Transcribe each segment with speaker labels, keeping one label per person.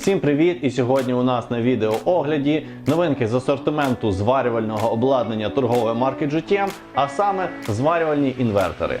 Speaker 1: Всім привіт! І сьогодні у нас на відео огляді новинки з асортименту зварювального обладнання торгової марки GTM, а саме зварювальні інвертори.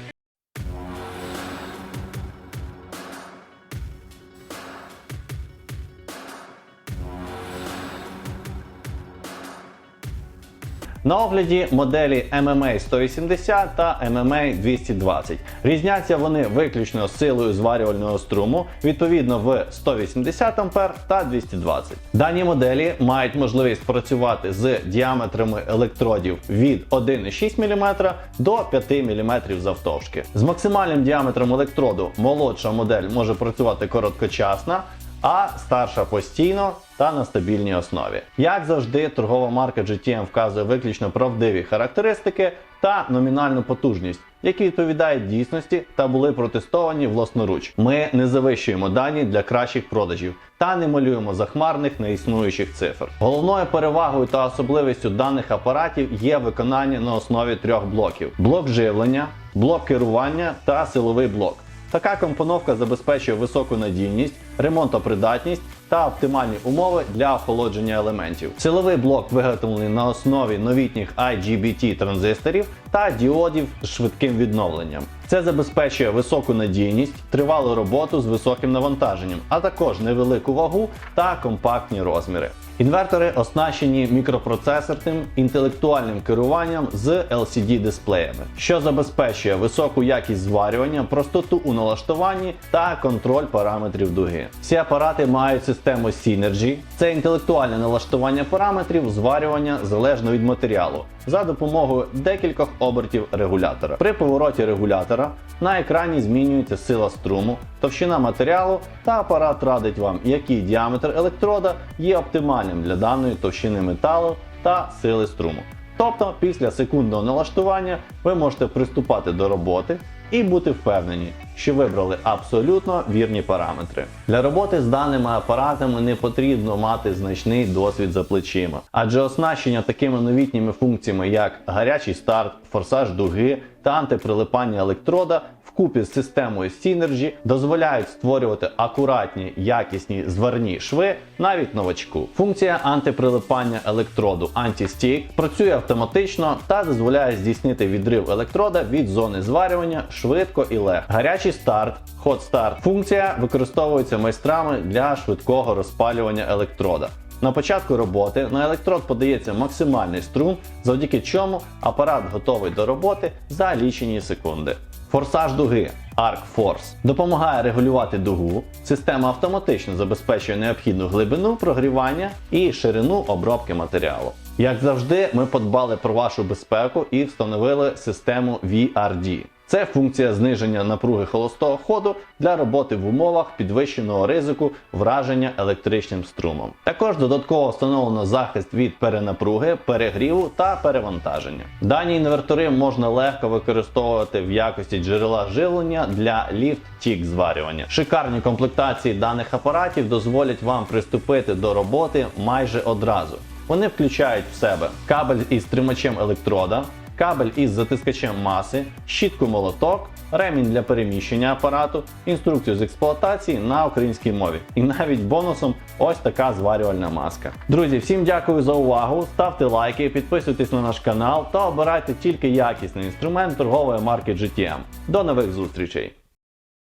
Speaker 1: На огляді моделі MMA 180 та MMA 220. Різняться вони виключно силою зварювального струму, відповідно в 180 А та 220. Дані моделі мають можливість працювати з діаметрами електродів від 1,6 мм до 5 мм завтовшки. З максимальним діаметром електроду молодша модель може працювати короткочасно, а старша постійно та на стабільній основі. Як завжди, торгова марка GTM вказує виключно правдиві характеристики та номінальну потужність, які відповідають дійсності та були протестовані власноруч. Ми не завищуємо дані для кращих продажів та не малюємо захмарних неіснуючих цифр. Головною перевагою та особливістю даних апаратів є виконання на основі трьох блоків: блок живлення, блок керування та силовий блок. Така компоновка забезпечує високу надійність, ремонтопридатність та оптимальні умови для охолодження елементів. Силовий блок виготовлений на основі новітніх IGBT транзисторів та діодів з швидким відновленням. Це забезпечує високу надійність, тривалу роботу з високим навантаженням, а також невелику вагу та компактні розміри. Інвертори оснащені мікропроцесорним інтелектуальним керуванням з LCD-дисплеями, що забезпечує високу якість зварювання, простоту у налаштуванні та контроль параметрів дуги. Всі апарати мають систему Synergy. Це інтелектуальне налаштування параметрів зварювання залежно від матеріалу за допомогою декількох обертів регулятора. При повороті регулятора на екрані змінюється сила струму, товщина матеріалу та апарат радить вам, який діаметр електрода є оптимальним для даної товщини металу та сили струму. Тобто після секундного налаштування ви можете приступати до роботи і бути впевнені, що вибрали абсолютно вірні параметри. Для роботи з даними апаратами не потрібно мати значний досвід за плечима, адже оснащення такими новітніми функціями, як гарячий старт, форсаж дуги та антиприлипання електрода вкупі з системою Synergy дозволяють створювати акуратні, якісні зварні шви навіть новачку. Функція антиприлипання електроду Anti-Stick працює автоматично та дозволяє здійснити відрив електрода від зони зварювання швидко і легко. Гарячий старт, Hot Start функція використовується майстрами для швидкого розпалювання електрода. На початку роботи на електрод подається максимальний струм, завдяки чому апарат готовий до роботи за лічені секунди. Форсаж дуги Arc Force допомагає регулювати дугу. Система автоматично забезпечує необхідну глибину прогрівання і ширину обробки матеріалу. Як завжди, ми подбали про вашу безпеку і встановили систему VRD. Це функція зниження напруги холостого ходу для роботи в умовах підвищеного ризику враження електричним струмом. Також додатково встановлено захист від перенапруги, перегріву та перевантаження. Дані інвертори можна легко використовувати в якості джерела живлення для ліфт-тік зварювання. Шикарні комплектації даних апаратів дозволять вам приступити до роботи майже одразу. Вони включають в себе кабель із тримачем електрода, кабель із затискачем маси, щітку молоток, ремінь для переміщення апарату, інструкцію з експлуатації на українській мові. І навіть бонусом ось така зварювальна маска. Друзі, всім дякую за увагу. Ставте лайки, підписуйтесь на наш канал та обирайте тільки якісний інструмент торгової марки GTM. До нових зустрічей!